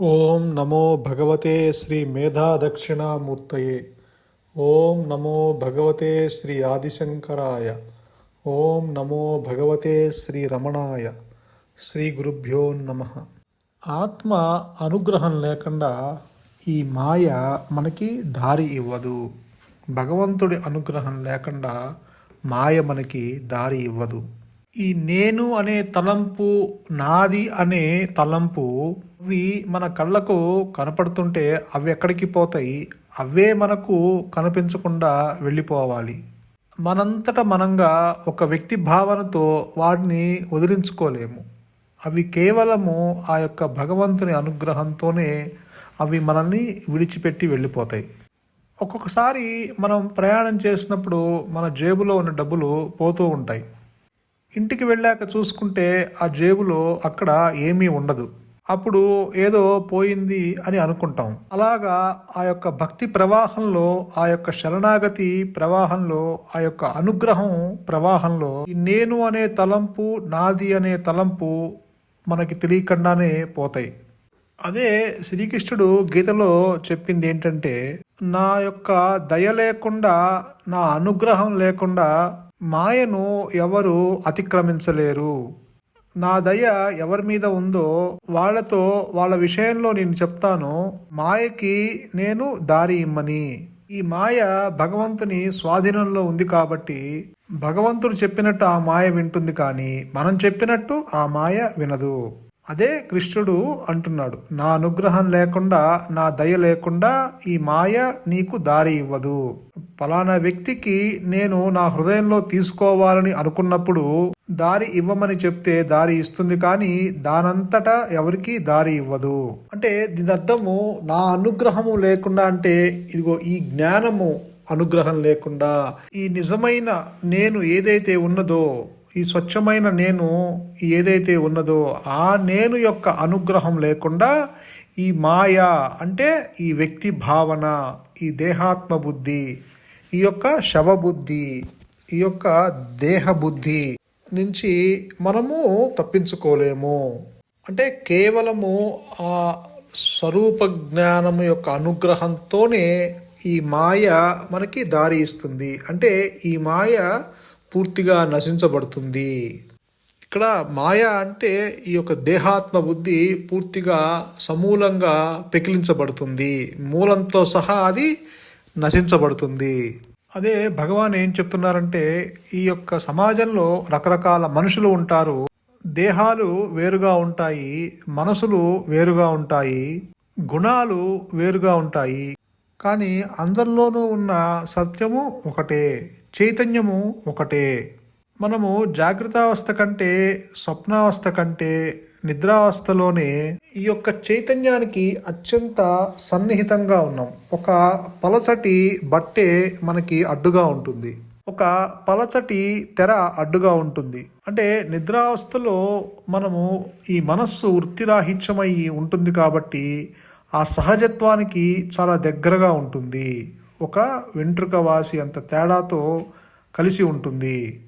ఓం నమో భగవతే శ్రీ మేధా దక్షిణామూర్తయే ఓం నమో భగవతే శ్రీ ఆదిశంకరాయ. ఓం నమో భగవతే శ్రీ రమణాయ. శ్రీ గురుభ్యో నమ. ఆత్మ అనుగ్రహం లేకుండా ఈ మాయ మనకి దారి ఇవ్వదు. భగవంతుడి అనుగ్రహం లేకుండా మాయ మనకి దారి ఇవ్వదు. ఈ నేను అనే తలంపు నాది అనే తలంపు అవి మన కళ్ళకు కనపడుతుంటే అవి ఎక్కడికి పోతాయి? అవే మనకు కనిపించకుండా వెళ్ళిపోవాలి. మనంతట మనంగా ఒక వ్యక్తి భావనతో వాటిని వదిలించుకోలేము. అవి కేవలము ఆ యొక్క భగవంతుని అనుగ్రహంతోనే అవి మనల్ని విడిచిపెట్టి వెళ్ళిపోతాయి. ఒక్కొక్కసారి మనం ప్రయాణం చేసినప్పుడు మన జేబులో ఉన్న డబ్బులు పోతూ ఉంటాయి. ఇంటికి వెళ్ళాక చూసుకుంటే ఆ జేబులో అక్కడ ఏమీ ఉండదు. అప్పుడు ఏదో పోయింది అని అనుకుంటాం. అలాగా ఆ యొక్క భక్తి ప్రవాహంలో ఆ యొక్క శరణాగతి ప్రవాహంలో ఆ యొక్క అనుగ్రహం ప్రవాహంలో నేను అనే తలంపు నాది అనే తలంపు మనకి తెలియకుండానే పోతాయి. అదే శ్రీకృష్ణుడు గీతలో చెప్పింది ఏంటంటే నా యొక్క దయ లేకుండా నా అనుగ్రహం లేకుండా మాయను ఎవరు అతిక్రమించలేరు. నా దయ ఎవరి మీద ఉందో వాళ్ళతో వాళ్ళ విషయంలో నేను చెప్తాను. మాయకి నేను దారి ఇమ్మని. ఈ మాయ భగవంతుని స్వాధీనంలో ఉంది కాబట్టి భగవంతుడు చెప్పినట్టు ఆ మాయ వింటుంది కానీ మనం చెప్పినట్టు ఆ మాయ వినదు. అదే కృష్ణుడు అంటున్నాడు నా అనుగ్రహం లేకుండా నా దయ లేకుండా ఈ మాయ నీకు దారి ఇవ్వదు. ఫలానా వ్యక్తికి నేను నా హృదయంలో తీసుకోవాలని అనుకున్నప్పుడు దారి ఇవ్వమని చెప్తే దారి ఇస్తుంది కానీ దానంతటా ఎవరికి దారి ఇవ్వదు. అంటే దీని అర్థము నా అనుగ్రహము లేకుండా అంటే ఇదిగో ఈ జ్ఞానము అనుగ్రహం లేకుండా ఈ నిజమైన నేను ఏదైతే ఉన్నదో ఈ స్వచ్ఛమైన నేను ఏదైతే ఉన్నదో ఆ నేను యొక్క అనుగ్రహం లేకుండా ఈ మాయ అంటే ఈ వ్యక్తి భావన ఈ దేహాత్మ బుద్ధి ఈ యొక్క శవబుద్ధి ఈ యొక్క దేహ బుద్ధి నుంచి మనము తప్పించుకోలేము. అంటే కేవలము ఆ స్వరూప జ్ఞానము యొక్క అనుగ్రహంతోనే ఈ మాయ మనకి దారి ఇస్తుంది. అంటే ఈ మాయ పూర్తిగా నశించబడుతుంది. ఇక్కడ మాయ అంటే ఈ యొక్క దేహాత్మ బుద్ధి పూర్తిగా సమూలంగా పెకిలించబడుతుంది. మూలంతో సహా అది నశించబడుతుంది. అదే భగవాన్ ఏం చెప్తున్నారంటే ఈ యొక్క సమాజంలో రకరకాల మనుషులు ఉంటారు. దేహాలు వేరుగా ఉంటాయి మనసులు వేరుగా ఉంటాయి గుణాలు వేరుగా ఉంటాయి. కానీ అందరిలోనూ ఉన్న సత్యము ఒకటే. చైతన్యము ఒకటే. మనము జాగ్రత్తావస్థ కంటే స్వప్నావస్థ కంటే నిద్రావస్థలోనే ఈ యొక్క చైతన్యానికి అత్యంత సన్నిహితంగా ఉన్నాం. ఒక పలచటి బట్టే మనకి అడ్డుగా ఉంటుంది. ఒక పలచటి తెర అడ్డుగా ఉంటుంది. అంటే నిద్రావస్థలో మనము ఈ మనస్సు వృత్తిరాహిత్యమై ఉంటుంది కాబట్టి ఆ సహజత్వానికి చాలా దగ్గరగా ఉంటుంది. ఒక వెంట్రుక వాసి అంత తేడాతో కలిసి ఉంటుంది.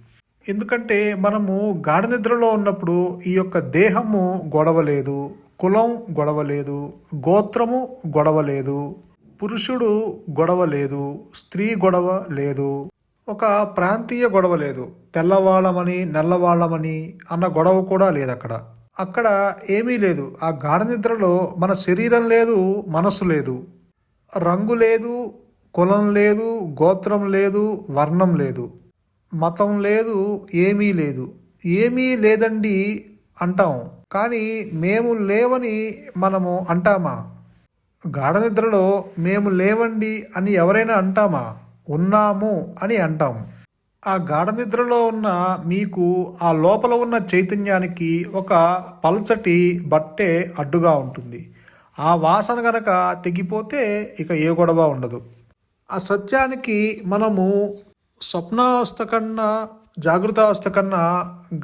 ఎందుకంటే మనము గాఢ నిద్రలో ఉన్నప్పుడు ఈ యొక్క దేహము గొడవలేదు కులం గొడవలేదు గోత్రము గొడవలేదు పురుషుడు గొడవ లేదు స్త్రీ గొడవ లేదు ఒక ప్రాంతీయ గొడవ లేదు తెల్లవాళ్ళమని నల్లవాళ్ళమని అన్న గొడవ కూడా లేదు అక్కడ. అక్కడ ఏమీ లేదు. ఆ గాఢ నిద్రలో మన శరీరం లేదు మనసు లేదు. రంగు లేదు కులం లేదు గోత్రం లేదు వర్ణం లేదు. మతం లేదు ఏమీ లేదు. ఏమీ లేదండి అంటాం. కానీ మేము లేవని మనము అంటామా? గాఢ నిద్రలో మేము లేవండి అని ఎవరైనా అంటామా? ఉన్నాము అని అంటాం. ఆ గాఢ నిద్రలో ఉన్న మీకు ఆ లోపల ఉన్న చైతన్యానికి ఒక పల్చటి బట్టే అడ్డుగా ఉంటుంది. ఆ వాసన గనక తెగిపోతే ఇక ఏ గొడవ ఉండదు. ఆ సత్యానికి మనము స్వప్నావస్థ కన్నా జాగృతావస్థ కన్నా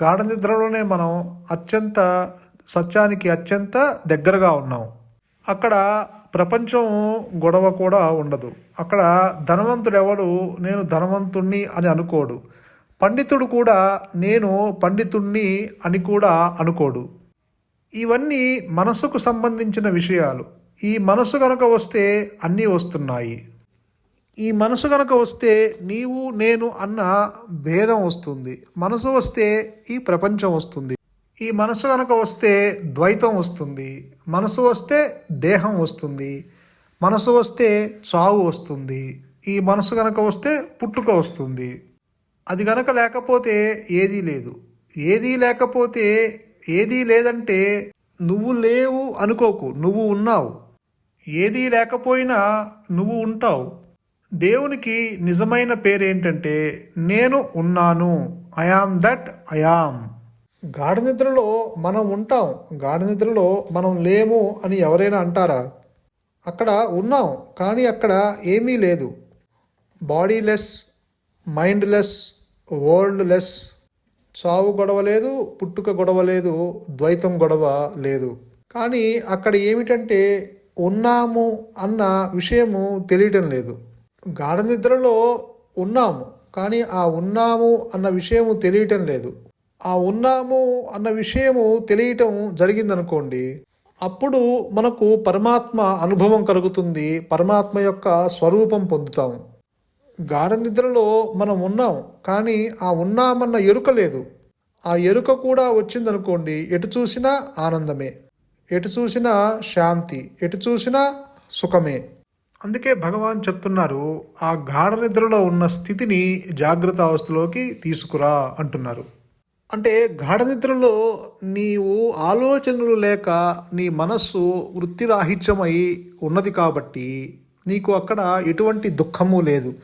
గాఢ నిద్రలోనే మనం అత్యంత సత్యానికి అత్యంత దగ్గరగా ఉన్నాం. అక్కడ ప్రపంచం గొడవ కూడా ఉండదు. అక్కడ ధనవంతుడు ఎవడు నేను ధనవంతుణ్ణి అని అనుకోడు. పండితుడు కూడా నేను పండితుణ్ణి అని కూడా అనుకోడు. ఇవన్నీ మనసుకు సంబంధించిన విషయాలు. ఈ మనసు కనుక వస్తే అన్నీ వస్తున్నాయి. ఈ మనసు కనుక వస్తే నీవు నేను అన్న భేదం వస్తుంది. మనసు వస్తే ఈ ప్రపంచం వస్తుంది. ఈ మనసు కనుక వస్తే ద్వైతం వస్తుంది. మనసు వస్తే దేహం వస్తుంది. మనసు వస్తే చావు వస్తుంది. ఈ మనసు కనుక వస్తే పుట్టుక వస్తుంది. అది గనక లేకపోతే ఏదీ లేదు. ఏదీ లేకపోతే ఏదీ లేదంటే నువ్వు లేవు అనుకోకు. నువ్వు ఉన్నావు. ఏదీ లేకపోయినా నువ్వు ఉంటావు. దేవునికి నిజమైన పేరేంటంటే నేను ఉన్నాను. ఐఆమ్ దట్ ఐఆమ్ గాఢ నిద్రలో మనం ఉంటాం. గాఢ నిద్రలో మనం లేము అని ఎవరైనా అంటారా? అక్కడ ఉన్నాం కానీ అక్కడ ఏమీ లేదు. బాడీలెస్ మైండ్లెస్ వరల్డ్లెస్ లెస్ చావు గొడవ లేదు పుట్టుక గొడవ లేదు ద్వైతం గొడవ లేదు. కానీ అక్కడ ఏమిటంటే ఉన్నాము అన్న విషయము తెలియటం లేదు. గాఢ నిద్రలో ఉన్నాము కానీ ఆ ఉన్నాము అన్న విషయము తెలియటం లేదు. ఆ ఉన్నాము అన్న విషయము తెలియటం జరిగిందనుకోండి అప్పుడు మనకు పరమాత్మ అనుభవం కలుగుతుంది పరమాత్మ యొక్క స్వరూపం పొందుతాము గాఢ నిద్రలో మనం ఉన్నాం కానీ ఆ ఉన్నామన్న ఎరుక లేదు. ఆ ఎరుక కూడా వచ్చిందనుకోండి ఎటు చూసినా ఆనందమే ఎటు చూసినా శాంతి ఎటు చూసినా సుఖమే. అందుకే భగవాన్ చెప్తున్నారు ఆ గాఢ నిద్రలో ఉన్న స్థితిని జాగ్రత్త అవస్థలోకి తీసుకురా అంటున్నారు. అంటే గాఢ నిద్రలో నీవు ఆలోచనలు లేక నీ మనస్సు వృత్తిరాహిత్యమై ఉన్నది కాబట్టి నీకు అక్కడ ఎటువంటి దుఃఖము లేదు.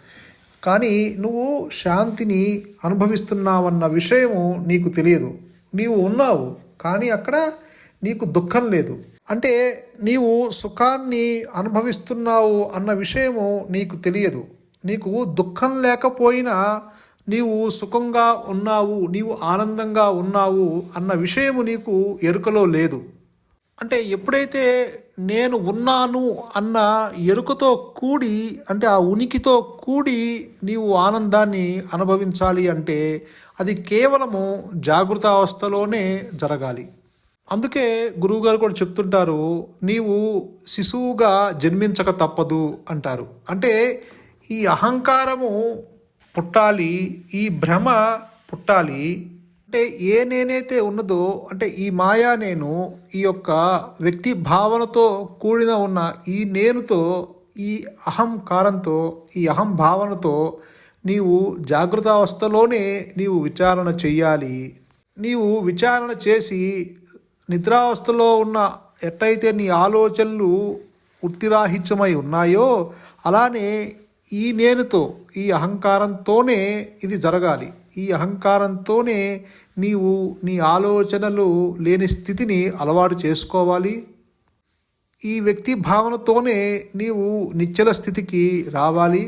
కానీ నువ్వు శాంతిని అనుభవిస్తున్నావన్న విషయము నీకు తెలియదు. నీవు ఉన్నావు కానీ అక్కడ నీకు దుఃఖం లేదు. అంటే నీవు సుఖాన్ని అనుభవిస్తున్నావు అన్న విషయము నీకు తెలియదు. నీకు దుఃఖం లేకపోయినా నీవు సుఖంగా ఉన్నావు నీవు ఆనందంగా ఉన్నావు అన్న విషయము నీకు ఎరుకలో లేదు. అంటే ఎప్పుడైతే నేను ఉన్నాను అన్న ఎరుకతో కూడి అంటే ఆ ఉనికితో కూడి నీవు ఆనందాన్ని అనుభవించాలి అంటే అది కేవలము జాగృతావస్థలోనే జరగాలి. అందుకే గురువుగారు కూడా చెప్తుంటారు నీవు శిశువుగా జన్మించక తప్పదు అంటారు. అంటే ఈ అహంకారము పుట్టాలి ఈ భ్రమ పుట్టాలి అంటే ఏ నేనైతే ఉన్నదో అంటే ఈ మాయా నేను ఈ యొక్క వ్యక్తి భావనతో కూడిన ఉన్న ఈ నేనుతో ఈ అహంకారంతో ఈ అహం భావనతో నీవు జాగృతావస్థలోనే నీవు విచారణ చెయ్యాలి. నీవు విచారణ చేసి నిద్రావస్థలో ఉన్న ఎట్టయితే నీ ఆలోచనలు ఉత్తిరాహిత్యమై ఉన్నాయో అలానే ఈ నేనుతో ఈ అహంకారంతోనే ఇది జరగాలి. ఈ అహంకారంతోనే నీవు నీ ఆలోచనలు లేని స్థితిని అలవాటు చేసుకోవాలి. ఈ వ్యక్తి భావనతోనే నీవు నిశ్చల స్థితికి రావాలి.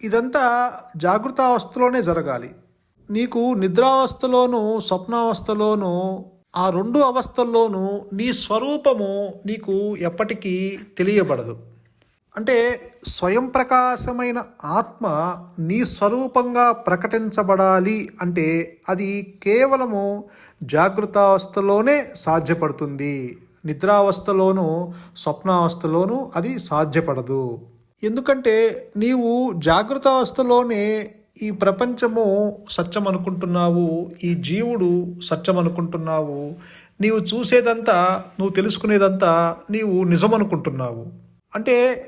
ఇదంతా జాగృతావస్థలోనే జరగాలి. నీకు నిద్రావస్థలోను స్వప్నావస్థలోనూ ఆ రెండు అవస్థల్లోనూ నీ స్వరూపము నీకు ఎప్పటికీ తెలియబడదు. అంటే స్వయం ప్రకాశమైన ఆత్మ నీ స్వరూపంగా ప్రకటించబడాలి అంటే అది కేవలము జాగృతావస్థలోనే సాధ్యపడుతుంది. నిద్రావస్థలోనూ స్వప్నావస్థలోనూ అది సాధ్యపడదు. ఎందుకంటే నీవు జాగృతావస్థలోనే ఈ ప్రపంచము సత్యం అనుకుంటున్నావు ఈ జీవుడు సత్యం అనుకుంటున్నావు నీవు చూసేదంతా నువ్వు తెలుసుకునేదంతా నీవు నిజం అనుకుంటున్నావు అంటే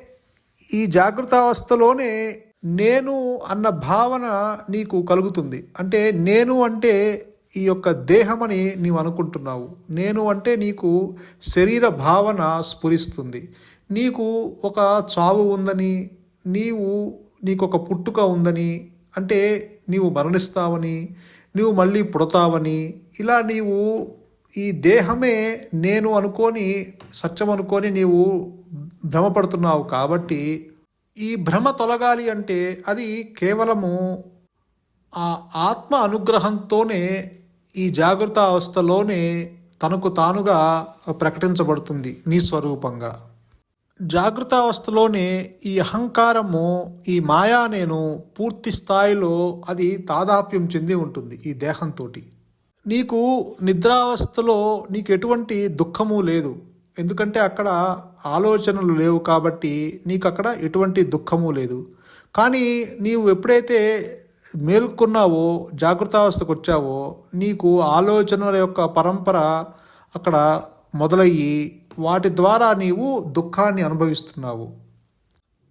ఈ జాగృతావస్థలోనే నేను అన్న భావన నీకు కలుగుతుంది. అంటే నేను అంటే ఈ యొక్క దేహమని నీవు అనుకుంటున్నావు. నేను అంటే నీకు శరీర భావన స్ఫురిస్తుంది. నీకు ఒక చావు ఉందని నీవు నీకు ఒక పుట్టుక ఉందని అంటే నీవు మరణిస్తావని నీవు మళ్ళీ పుడతావని ఇలా నీవు ఈ దేహమే నేను అనుకొని సత్యం అనుకొని నీవు భ్రమపడుతున్నావు కాబట్టి ఈ భ్రమ తొలగాలి అంటే అది కేవలము ఆ ఆత్మ అనుగ్రహంతోనే ఈ జాగ్రత్త అవస్థలోనే తనకు తానుగా ప్రకటించబడుతుంది నీ స్వరూపంగా. జాగృత అవస్థలోనే ఈ అహంకారము ఈ మాయా నేను పూర్తి స్థాయిలో అది తాదాప్యం చెంది ఉంటుంది ఈ దేహంతో నీకు నిద్రావస్థలో నీకు ఎటువంటి దుఃఖము లేదు. ఎందుకంటే అక్కడ ఆలోచనలు లేవు కాబట్టి నీకు అక్కడ ఎటువంటి దుఃఖము లేదు. కానీ నీవు ఎప్పుడైతే మేల్కొన్నావో జాగ్రత్తావస్థకు వచ్చావో నీకు ఆలోచనల యొక్క పరంపర అక్కడ మొదలయ్యి వాటి ద్వారా నీవు దుఃఖాన్ని అనుభవిస్తున్నావు.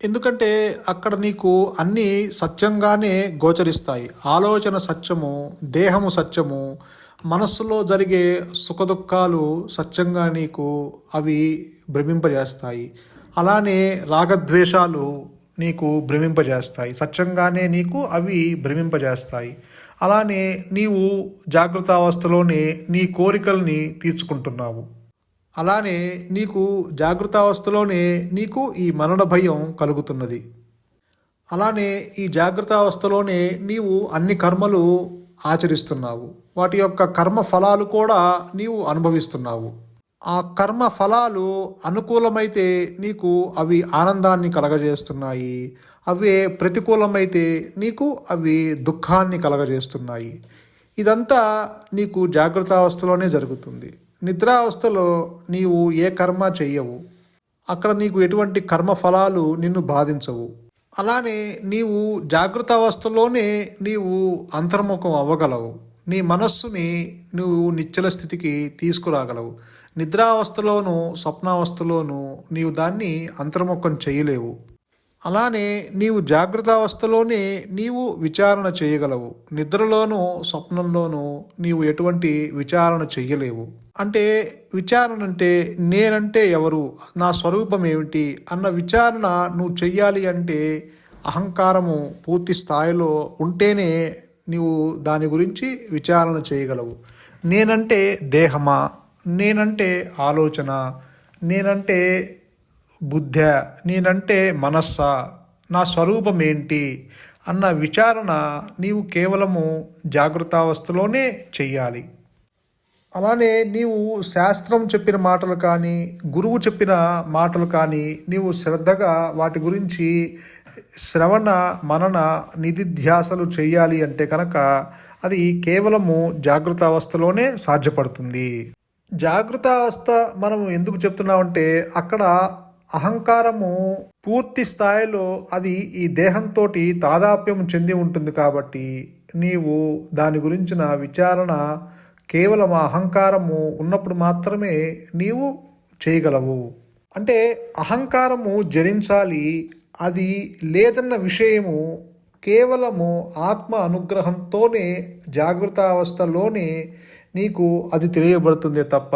ఎందుకంటే అక్కడ నీకు అన్నీ సత్యంగానే గోచరిస్తాయి. ఆలోచన సత్యము దేహము సత్యము మనస్సులో జరిగే సుఖదుఖాలు సత్యంగా నీకు అవి భ్రమింపజేస్తాయి. అలానే రాగద్వేషాలు నీకు భ్రమింపజేస్తాయి. సత్యంగానే నీకు అవి భ్రమింపజేస్తాయి. అలానే నీవు జాగ్రత్త అవస్థలోనే నీ కోరికల్ని తీర్చుకుంటున్నావు. అలానే నీకు జాగృతావస్థలోనే నీకు ఈ మరణ భయం కలుగుతున్నది. అలానే ఈ జాగృతావస్థలోనే నీవు అన్ని కర్మలు ఆచరిస్తున్నావు. వాటి యొక్క కర్మ ఫలాలు కూడా నీవు అనుభవిస్తున్నావు. ఆ కర్మ ఫలాలు అనుకూలమైతే నీకు అవి ఆనందాన్ని కలగజేస్తున్నాయి. అవే ప్రతికూలమైతే నీకు అవి దుఃఖాన్ని కలగజేస్తున్నాయి. ఇదంతా నీకు జాగ్రత్తావస్థలోనే జరుగుతుంది. నిద్రావస్థలో నీవు ఏ కర్మ చెయ్యవు. అక్కడ నీకు ఎటువంటి కర్మ ఫలాలు నిన్ను బాధించవు. అలానే నీవు జాగ్రత్త అవస్థలోనే నీవు అంతర్ముఖం అవ్వగలవు. నీ మనస్సుని నువ్వు నిశ్చల స్థితికి తీసుకురాగలవు. నిద్రావస్థలోను స్వప్నావస్థలోను నీవు దాన్ని అంతర్ముఖం చేయలేవు. అలానే నీవు జాగ్రత్త అవస్థలోనే నీవు విచారణ చేయగలవు. నిద్రలోనూ స్వప్నంలోనూ నీవు ఎటువంటి విచారణ చెయ్యలేవు. అంటే విచారణ అంటే నేనంటే ఎవరు? నా స్వరూపం ఏమిటి? అన్న విచారణ నువ్వు చెయ్యాలి అంటే అహంకారము పూర్తి స్థాయిలో ఉంటేనే నీవు దాని గురించి విచారణ చేయగలవు. నేనంటే దేహమా? నేనంటే ఆలోచన? నేనంటే బుద్ధ నేనంటే మనస్స నా స్వరూపం ఏంటి అన్న విచారణ నీవు కేవలము జాగృతావస్థలోనే చెయ్యాలి. అలానే నీవు శాస్త్రం చెప్పిన మాటలు కానీ గురువు చెప్పిన మాటలు కానీ నీవు శ్రద్ధగా వాటి గురించి శ్రవణ మనన నిధిధ్యాసలు చేయాలి అంటే కనుక అది కేవలము జాగృత అవస్థలోనే సాధ్యపడుతుంది. జాగృత అవస్థ మనం ఎందుకు చెప్తున్నామంటే అక్కడ అహంకారము పూర్తి స్థాయిలో అది ఈ దేహంతో తాదాప్యం చెంది ఉంటుంది కాబట్టి నీవు దాని గురించిన విచారణ కేవలం అహంకారము ఉన్నప్పుడు మాత్రమే నీవు చేయగలవు. అంటే అహంకారము జరించాలి అది లేదన్న విషయము కేవలము ఆత్మ అనుగ్రహంతోనే జాగ్రత్త అవస్థలోనే నీకు అది తెలియబడుతుంది తప్ప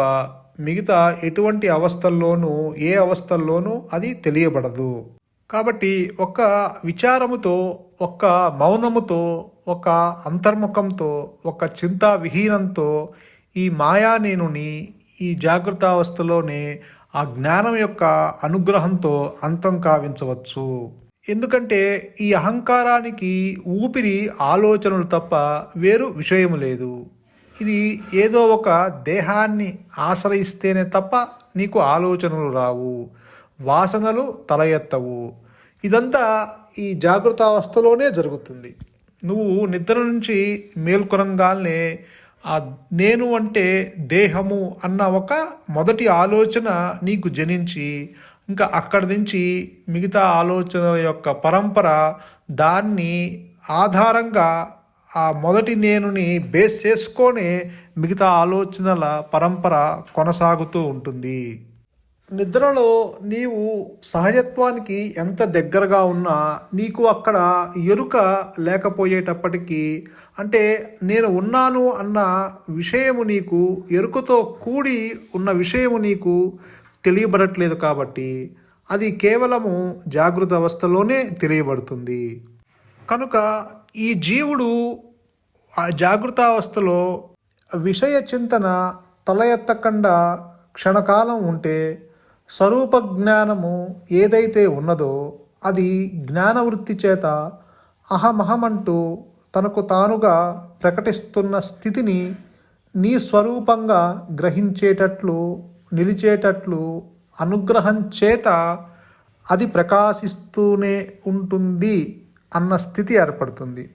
మిగతా ఎటువంటి అవస్థల్లోనూ ఏ అవస్థల్లోనూ అది తెలియబడదు. కాబట్టి ఒక విచారముతో ఒక మౌనముతో ఒక అంతర్ముఖంతో ఒక చింతా విహీనంతో ఈ మాయా నేనుని ఈ జాగృతావస్థలోనే ఆ జ్ఞానం యొక్క అనుగ్రహంతో అంతం కావించవచ్చు. ఎందుకంటే ఈ అహంకారానికి ఊపిరి ఆలోచనలు తప్ప వేరు విషయం లేదు. ఇది ఏదో ఒక దేహాన్ని ఆశ్రయిస్తేనే తప్ప నీకు ఆలోచనలు రావు వాసనలు తల ఎత్తవు ఇదంతా ఈ జాగృతావస్థలోనే జరుగుతుంది. నువ్వు నిద్ర నుంచి మేల్కొనంగానే ఆ నేను అంటే దేహము అన్న ఒక మొదటి ఆలోచన నీకు జనించి ఇంకా అక్కడి నుంచి మిగతా ఆలోచనల యొక్క పరంపర దాన్ని ఆధారంగా ఆ మొదటి నేనుని బేస్ చేసుకొని మిగతా ఆలోచనల పరంపర కొనసాగుతూ ఉంటుంది. నిద్రలో నీవు సహజత్వానికి ఎంత దగ్గరగా ఉన్నా నీకు అక్కడ ఎరుక లేకపోయేటప్పటికీ అంటే నేను ఉన్నాను అన్న విషయము నీకు ఎరుకతో కూడి ఉన్న విషయము నీకు తెలియబడట్లేదు కాబట్టి అది కేవలము జాగృత అవస్థలోనే తెలియబడుతుంది. కనుక ఈ జీవుడు ఆ జాగృతావస్థలో విషయ చింతన తల ఎత్తకుండా క్షణకాలం ఉంటే స్వరూప జ్ఞానము ఏదైతే ఉన్నదో అది జ్ఞానవృత్తి చేత అహమహమంటూ తనకు తానుగా ప్రకటిస్తున్న స్థితిని నీ స్వరూపంగా గ్రహించేటట్లు నిలిచేటట్లు అనుగ్రహం చేత అది ప్రకాశిస్తూనే ఉంటుంది. అన్న స్థితి ఏర్పడుతుంది.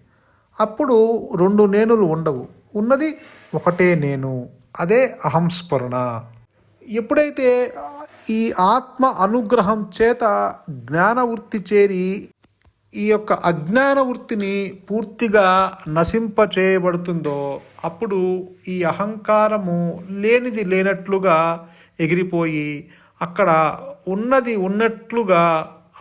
అప్పుడు రెండు నేనులు ఉండవు. ఉన్నది ఒకటే నేను. అదే అహంస్మరణ ఎప్పుడైతే ఈ ఆత్మ అనుగ్రహం చేత జ్ఞానవృత్తి చేరి ఈ యొక్క అజ్ఞాన వృత్తిని పూర్తిగా నశింపచేయబడుతుందో అప్పుడు ఈ అహంకారము లేనిది లేనట్లుగా ఎగిరిపోయి అక్కడ ఉన్నది ఉన్నట్లుగా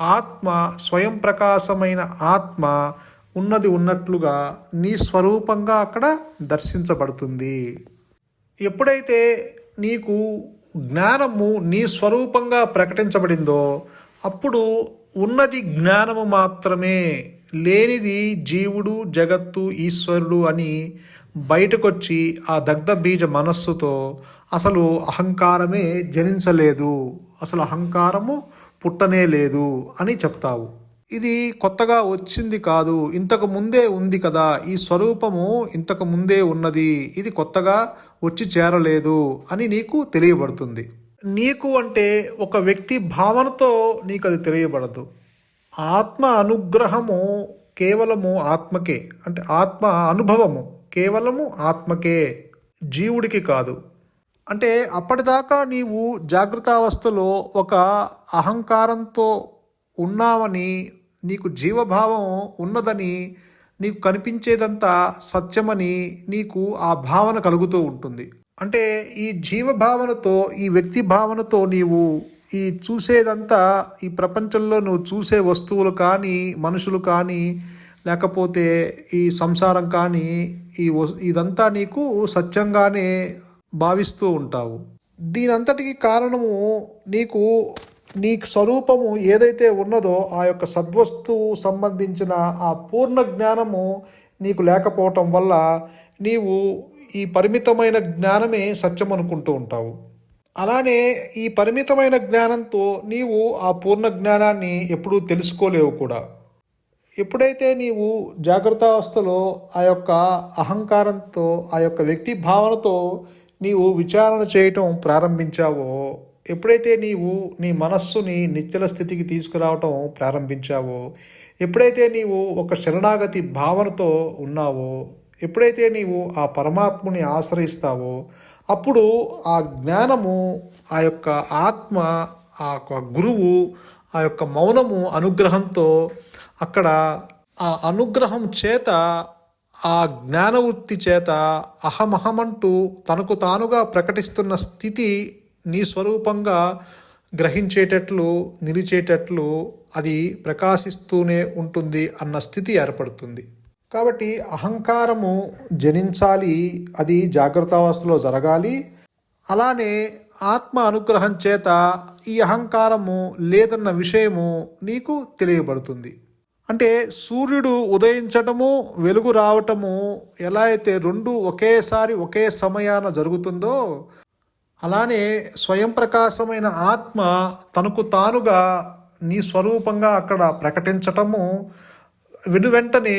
ఆత్మ స్వయం ప్రకాశమైన ఆత్మ ఉన్నది ఉన్నట్లుగా నీ స్వరూపంగా అక్కడ దర్శించబడుతుంది. ఎప్పుడైతే నీకు జ్ఞానము నీ స్వరూపంగా ప్రకటించబడిందో అప్పుడు ఉన్నది జ్ఞానము మాత్రమే లేనిది జీవుడు జగత్తు ఈశ్వరుడు అని బయటకొచ్చి ఆ దగ్ధ బీజ మనస్సుతో అసలు అహంకారమే జనించలేదు. అసలు అహంకారము పుట్టనే లేదు అని చెప్తావు. ఇది కొత్తగా వచ్చింది కాదు ఇంతకు ముందే ఉంది కదా ఈ స్వరూపము ఇంతకు ముందే ఉన్నది ఇది కొత్తగా వచ్చి చేరలేదు అని నీకు తెలియబడుతుంది. నీకు అంటే ఒక వ్యక్తి భావనతో నీకు అది తెలియబడదు. ఆత్మ అనుగ్రహము కేవలము ఆత్మకే అంటే ఆత్మ అనుభవము కేవలము ఆత్మకే జీవుడికి కాదు. అంటే అప్పటిదాకా నీవు జాగృతావస్థలో ఒక అహంకారంతో ఉన్నావని నీకు జీవభావం ఉన్నదని నీకు కనిపించేదంతా సత్యమని నీకు ఆ భావన కలుగుతూ ఉంటుంది. అంటే ఈ జీవభావనతో ఈ వ్యక్తి భావనతో నీవు ఈ చూసేదంతా ఈ ప్రపంచంలో నువ్వు చూసే వస్తువులు కానీ మనుషులు కానీ లేకపోతే ఈ సంసారం కానీ ఈ వస్- ఇదంతా నీకు సత్యంగానే భావిస్తూ ఉంటావు. దీనంతటికి కారణము నీకు నీ స్వరూపము ఏదైతే ఉన్నదో ఆ యొక్క సద్వస్తువు సంబంధించిన ఆ పూర్ణ జ్ఞానము నీకు లేకపోవటం వల్ల నీవు ఈ పరిమితమైన జ్ఞానమే సత్యం అనుకుంటూ ఉంటావు. అలానే ఈ పరిమితమైన జ్ఞానంతో నీవు ఆ పూర్ణ జ్ఞానాన్ని ఎప్పుడూ తెలుసుకోలేవు కూడా. ఎప్పుడైతే నీవు జాగ్రత్తావస్థలో ఆ యొక్క అహంకారంతో ఆ యొక్క వ్యక్తి భావనతో నీవు విచారణ చేయటం ప్రారంభించావో ఎప్పుడైతే నీవు నీ మనస్సుని నిత్యల స్థితికి తీసుకురావటం ప్రారంభించావో ఎప్పుడైతే నీవు ఒక శరణాగతి భావనతో ఉన్నావో ఎప్పుడైతే నీవు ఆ పరమాత్ముని ఆశ్రయిస్తావో అప్పుడు ఆ జ్ఞానము ఆ యొక్క ఆత్మ ఆ యొక్క గురువు ఆ యొక్క మౌనము అనుగ్రహంతో అక్కడ ఆ అనుగ్రహం చేత ఆ జ్ఞానవృత్తి చేత అహమహమంటూ తనకు తానుగా ప్రకటిస్తున్న స్థితి నీ స్వరూపంగా గ్రహించేటట్లు నిలిచేటట్లు అది ప్రకాశిస్తూనే ఉంటుంది అన్న స్థితి ఏర్పడుతుంది. కాబట్టి అహంకారము జనించాలి అది జాగ్రత్తావస్థలో జరగాలి. అలానే ఆత్మ అనుగ్రహం చేత ఈ అహంకారము లేదన్న విషయము నీకు తెలియబడుతుంది. అంటే సూర్యుడు ఉదయించటము వెలుగు రావటము ఎలా అయితే రెండు ఒకేసారి ఒకే సమయాన జరుగుతుందో అలానే స్వయం ప్రకాశమైన ఆత్మ తనకు తానుగా నీ స్వరూపంగా అక్కడ ప్రకటించటము వెనువెంటనే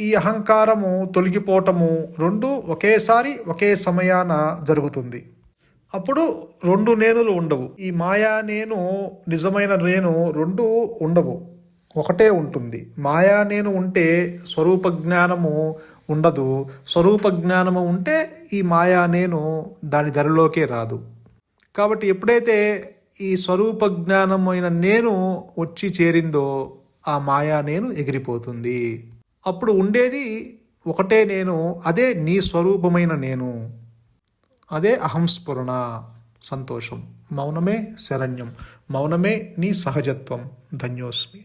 ఈ అహంకారము తొలగిపోవటము రెండు ఒకేసారి ఒకే సమయాన జరుగుతుంది. అప్పుడు రెండు నేనులు ఉండవు. ఈ మాయా నేను నిజమైన నేను రెండు ఉండవు. ఒకటే ఉంటుంది. మాయా నేను ఉంటే స్వరూప జ్ఞానము ఉండదు. స్వరూప జ్ఞానము ఉంటే ఈ మాయా నేను దాని ధరలోకే రాదు. కాబట్టి ఎప్పుడైతే ఈ స్వరూప జ్ఞానమైన నేను వచ్చి చేరిందో ఆ మాయా నేను ఎగిరిపోతుంది. అప్పుడు ఉండేది ఒకటే నేను అదే నీ స్వరూపమైన నేను. అదే అహంస్ఫురణ సంతోషం మౌనమే శరణ్యం మౌనమే నీ సహజత్వం ధన్యోస్మి.